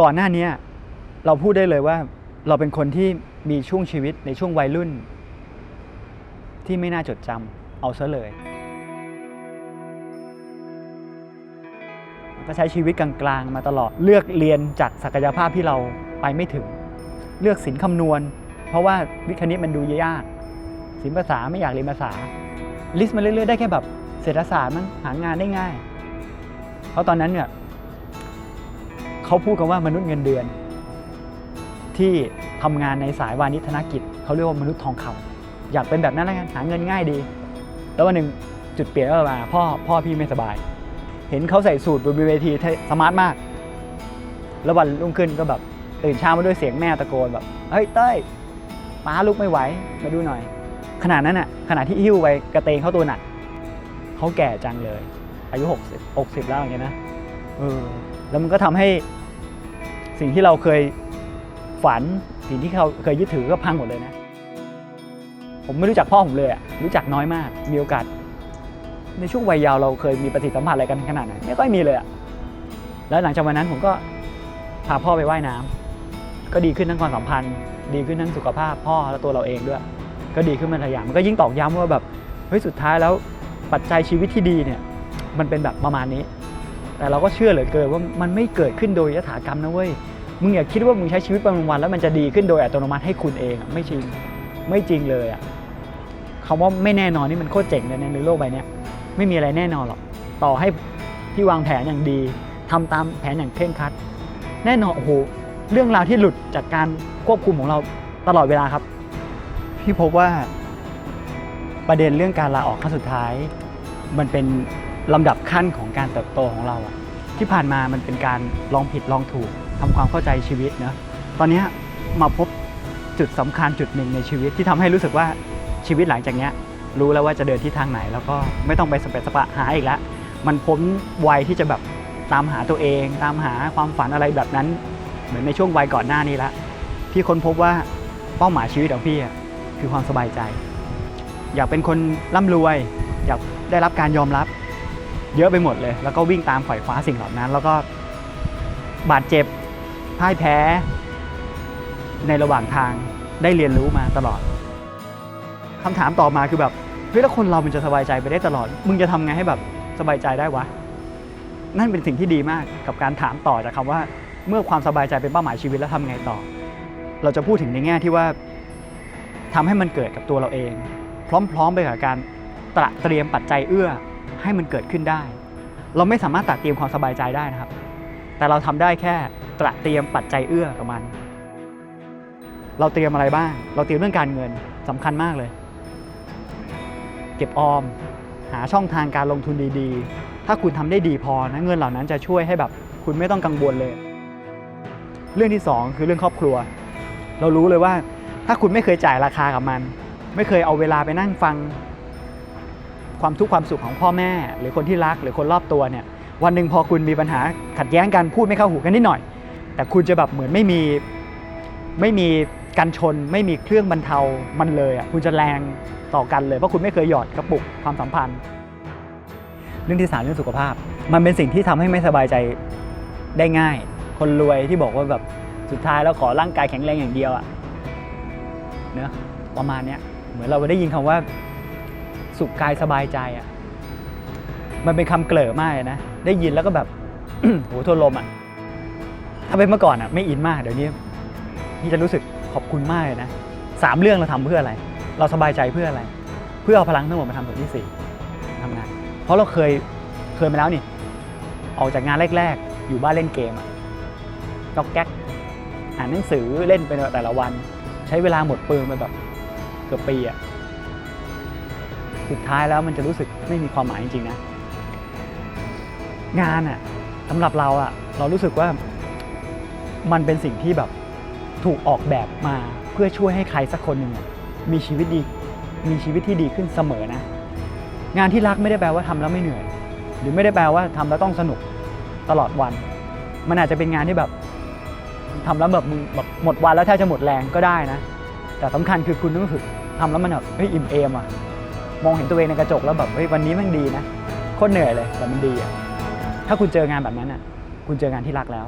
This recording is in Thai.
ก่อนหน้านี้เราพูดได้เลยว่า เราเป็นคนที่มีช่วงชีวิตในช่วงวัยรุ่น ที่ไม่น่าจดจำเอาซะเลยก็ใช้ชีวิตกลางๆมาตลอดเลือกเรียนจากศักยภาพที่เราไปไม่ถึง เลือกศิลป์คำนวณ เพราะว่าวิทย์คณิตมันดูยากศิลป์ภาษาไม่อยากเรียนภาษา ลิสต์มาเรื่อยๆได้แค่แบบเศรษฐศาสตร์มันหางานได้ง่าย เพราะตอนนั้นเนี่ย เขาพูดกันว่ามนุษย์เงินเดือน ที่ทำงานในสายวานิธนกิจเขาเรียกว่ามนุษย์ทองคำอยากเป็นแบบนั้นแล้วกันหาเงินง่ายดี แล้ววันหนึ่งจุดเปลี่ยนก็มาพ่อพ่อพี่ไม่สบาย เห็นเขาใส่สูตรบนเวทีสมาร์ทมาก แล้ววันรุ่งขึ้นก็แบบตื่นเช้ามาด้วยเสียงแม่ตะโกนแบบเฮ้ยเต้ยป้าลุกไม่ไหวมาดูหน่อย ขนาดนั้นอะขณะที่หิ้วไปกระเตงเข้าตัวหนักเขาแก่จังเลย อายุ 60 60 แล้วอย่างเงี้ยนะเออแล้วมันก็ทำให้ สิ่งที่เราเคยฝัน สิ่งที่เขาเคยยึดถือก็พังหมดเลยนะ ผมไม่รู้จักพ่อผมเลยอะรู้จักน้อยมาก มีโอกาส ในช่วงวัยยาวเราเคยมีปฏิสัมพันธ์อะไรกันขนาดไหนไม่ค่อยมีเลยอะแล้วหลังจากวันนั้นผมก็พาพ่อไปว่ายน้ำก็ดีขึ้นทั้งความสัมพันธ์ ดีขึ้นทั้งสุขภาพพ่อและตัวเราเองด้วย ก็ดีขึ้นมาหลายอย่างมันก็ยิ่งตอกย้ำว่าแบบเฮ้ยสุดท้ายแล้วปัจจัยชีวิตที่ดีเนี่ยมันเป็นแบบประมาณนี้ แต่เราก็เชื่อเหลือเกินว่ามันไม่เกิดขึ้นโดยยถากรรมนะเว้ยมึงอย่าคิดว่ามึงใช้ชีวิตประจำวันแล้วมันจะดีขึ้นโดยอัตโนมัติให้คุณเองอะไม่จริงไม่จริงเลยอะคำว่าไม่แน่นอนนี่มันโคตรเจ๋งเลยในโลกใบนี้ไม่มีอะไรแน่นอนหรอกต่อให้พี่วางแผนอย่างดีทำตามแผนอย่างเคร่งครัด แน่นอนโอ้โหเรื่องราวที่หลุดจากการควบคุมของเราตลอดเวลาครับ พี่พบว่าประเด็นเรื่องการลาออกครั้งสุดท้าย มันเป็น ลำดับขั้นของการเติบโตของเราอะที่ผ่านมามันเป็นการลองผิดลองถูกทำความเข้าใจชีวิตนะตอนนี้มาพบจุดสำคัญจุดหนึ่งในชีวิตที่ทำให้รู้สึกว่าชีวิตหลังจากนี้รู้แล้วว่าจะเดินที่ทางไหน แล้วก็ไม่ต้องไปสเปซสปะหาอีกแล้วมันพ้นวัยที่จะแบบตามหาตัวเอง ตามหาความฝันอะไรแบบนั้น เหมือนในช่วงวัยก่อนหน้านี้ละพี่ค้นพบว่าเป้าหมายชีวิตของพี่อะคือความสบายใจ อยากเป็นคนร่ำรวย อยากได้รับการยอมรับ เยอะไปหมดเลย แล้วก็วิ่งตามไขว่คว้าสิ่งเหล่านั้น แล้วก็บาดเจ็บพ่ายแพ้ ในระหว่างทางได้เรียนรู้มาตลอดคำถามต่อมาคือแบบเฮ้ยแล้วคนเรามันจะสบายใจไปได้ตลอด มึงจะทำไงให้แบบสบายใจได้วะ นั่นเป็นสิ่งที่ดีมากกับการถามต่อจากคำว่า เมื่อความสบายใจเป็นเป้าหมายชีวิตแล้วทำไงต่อ เราจะพูดถึงในแง่ที่ว่าทำให้มันเกิดกับตัวเราเอง พร้อมๆไปกับการตระเตรียมปัจจัยเอื้อ ให้มันเกิดขึ้นได้ เราไม่สามารถตระเตรียมความสบายใจได้นะครับ แต่เราทำได้แค่ตระเตรียมปัจจัยเอื้อกับมัน เราเตรียมอะไรบ้าง เราเตรียมเรื่องการเงินสำคัญมากเลย เก็บออม หาช่องทางการลงทุนดีๆ ถ้าคุณทำได้ดีพอนะเงินเหล่านั้นจะช่วยให้แบบคุณไม่ต้องกังวลเลย เรื่องที่สองคือเรื่องครอบครัว เรารู้เลยว่าถ้าคุณไม่เคยจ่ายราคากับมัน ไม่เคยเอาเวลาไปนั่งฟัง ความทุกข์ความสุขของพ่อแม่ หรือคนที่รักหรือคนรอบตัวเนี่ยวันหนึ่งพอคุณมีปัญหาขัดแย้งกันพูดไม่เข้าหูกันนิดหน่อย แต่คุณจะแบบเหมือนไม่มีไม่มีกันชนไม่มีเครื่องบรรเทามันเลยอะคุณจะแรงต่อกันเลย เพราะคุณไม่เคยหยอดกระปุกความสัมพันธ์ เรื่องที่สามเรื่องสุขภาพ มันเป็นสิ่งที่ทำให้ไม่สบายใจได้ง่าย คนรวยที่บอกว่าแบบสุดท้ายแล้วขอร่างกายแข็งแรงอย่างเดียวอะเนอะประมาณเนี้ยเหมือนเราได้ยินคำว่า สุขกายสบายใจอะ มันเป็นคำเกลอมากเลยนะ ได้ยินแล้วก็แบบ โหทวนลมอะ ถ้าเป็นเมื่อก่อนอะ ไม่อินมาก เดี๋ยวนี้พี่จะรู้สึกขอบคุณมากเลยนะสามเรื่องเราทำเพื่ออะไร เราสบายใจเพื่ออะไร เพื่อเอาพลังทั้งหมดมาทำส่วนที่สี่ทำงาน เพราะเราเคยเคยมาแล้วนี่ ออกจากงานแรก ๆ อยู่บ้านเล่นเกมอะก็แก๊กอ่านหนังสือเล่นไปแต่ละวัน ใช้เวลาหมดเปลืองไปแบบเกือบปีอะ สุดท้ายแล้วมันจะรู้สึกไม่มีความหมายจริงๆนะ งานอะสำหรับเราอะเรารู้สึกว่ามันเป็นสิ่งที่แบบถูกออกแบบมาเพื่อช่วยให้ใครสักคนหนึ่งมีชีวิตดี มีชีวิตที่ดีขึ้นเสมอนะ งานที่รักไม่ได้แปลว่าทำแล้วไม่เหนื่อย หรือไม่ได้แปลว่าทำแล้วต้องสนุกตลอดวัน มันอาจจะเป็นงานที่แบบทำแล้วแบบมึงแบบหมดวันแล้วแทบจะหมดแรงก็ได้นะ แต่สำคัญคือคุณต้องรู้สึกทำแล้วมันแบบเฮ้ยอิ่มเอมอะ มองเห็นตัวเองในกระจกแล้วแบบเฮ้ยวันนี้มันดีนะโคตรเหนื่อยเลยแต่มันดีอะถ้าคุณเจองานแบบนั้นอะ คุณเจองานที่รักแล้ว